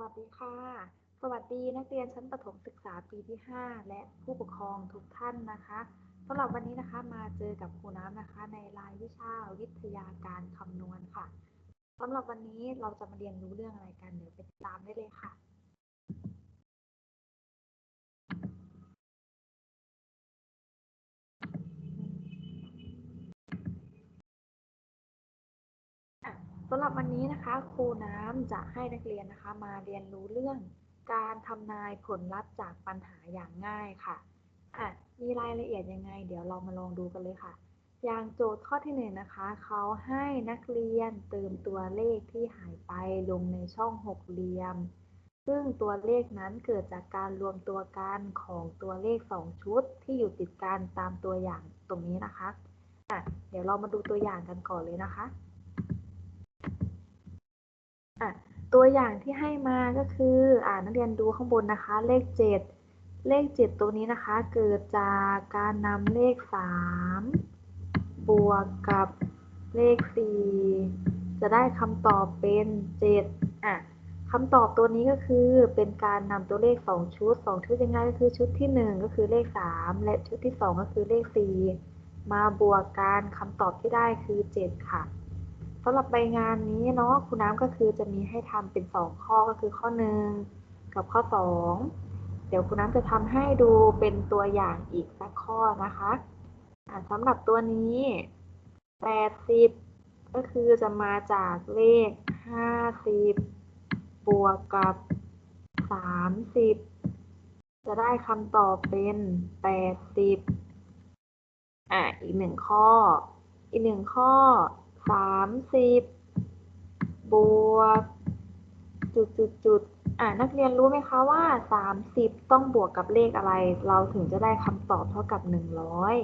วัสดีค่ะ สวัสดีนักเรียนชั้นประถมศึกษาปีที่ 5 และผู้ปกครองทุกท่านนะคะสำหรับวันนี้นะคะมาเจอกับครูน้ำนะคะ ในรายวิชาวิทยาการคำนวณค่ะสำหรับวันนี้เราจะมาเรียนรู้เรื่องอะไรกันเดี๋ยวไปติดตามได้เลยค่ะ สำหรับวันนี้นะคะครูน้ำจะให้นักเรียนนะคะ มาเรียนรู้เรื่องการทำนายผลลัพธ์จากปัญหาอย่างง่ายค่ะอะ มีรายละเอียดยังไง เดี๋ยวเรามาลองดูกันเลยค่ะ อย่างโจทย์ข้อที่หนึ่งนะคะ เขาให้นักเรียนเติมตัวเลขที่หายไปลงในช่องหกเหลี่ยม ซึ่งตัวเลขนั้นเกิดจากการรวมตัวกันของตัวเลขสองชุดที่อยู่ติดกันตามตัวอย่างตรงนี้นะคะอะเดี๋ยวเรามาดูตัวอย่างกันก่อนเลยนะคะ อะตัวอย่างที่ให้มาก็คืออ่านักเรียนดูข้างบนนะคะ เลข 7 เลข 7 ตัวนี้นะคะ เกิดจากการนำเลข 3 บวกกับเลข 4 จะได้คำตอบเป็น 7 อะคำตอบตัวนี้ก็คือเป็นการนำตัวเลข 2 ชุด 2 ชุดยังไงก็คือชุดที่ 1 ก็คือเลข 3 และชุดที่ 2 ก็คือเลข 4 มาบวกกันคำตอบที่ได้คือ 7 ค่ะ สำหรับใบงานนี้เนาะครูน้ำก็คือจะมีให้ทำเป็น 2 ข้อก็คือข้อ 1 กับข้อ 2 เดี๋ยวครูน้ำจะทำให้ดูเป็นตัวอย่างอีกสักข้อนะคะะสำหรับตัวนี้ 80 ก็คือจะมาจากเลข 50 บวกกับ 30 จะได้คำตอบเป็น 80 อะอีกหนึ่งข้อ อีกหนึ่งข้อ สามสิบบวกจุดจุดจุดอ่านักเรียนรู้ไหมคะว่าสามสิบต้องบวกกับเลขอะไร เราถึงจะได้คำตอบเท่ากับหนึ่งร้อย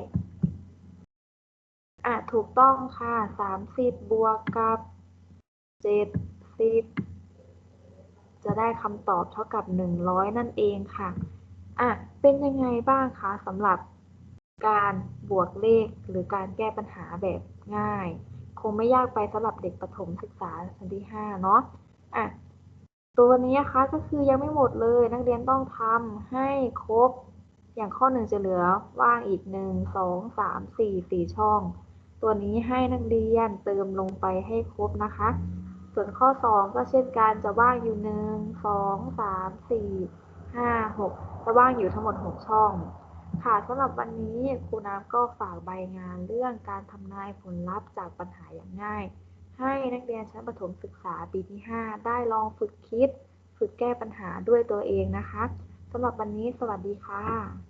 อ่าถูกต้องค่ะสามสิบบวกกับเจ็ดสิบจะได้คำตอบเท่ากับหนึ่งร้อยนั่นเองค่ะอะเป็นยังไงบ้างคะสำหรับการบวกเลขหรือการแก้ปัญหาแบบง่าย คงไม่ยากไปสำหรับเด็กประถมศึกษาชั้นที่5เนาะอะตัวนี้นะคะก็คือยังไม่หมดเลยนักเรียนต้องทำให้ครบ อย่างข้อหนึ่งจะเหลือว่างอีก 1 2 3 4 4 ช่อง ตัวนี้ให้นักเรียนเติมลงไปให้ครบนะคะ ส่วนข้อ 2 ก็เช่นกันจะว่างอยู่ 1 2 3 4 5 6จะว่างอยู่ทั้งหมด 6 ช่อง ค่ะสำหรับวันนี้ครูน้ำก็ฝากใบงานเรื่องการทำนายผลลัพธ์จากปัญหาอย่างง่าย ให้นักเรียนชั้นประถมศึกษาปีที่ 5 ได้ลองฝึกคิด ฝึกแก้ปัญหาด้วยตัวเองนะคะสำหรับวันนี้สวัสดีค่ะ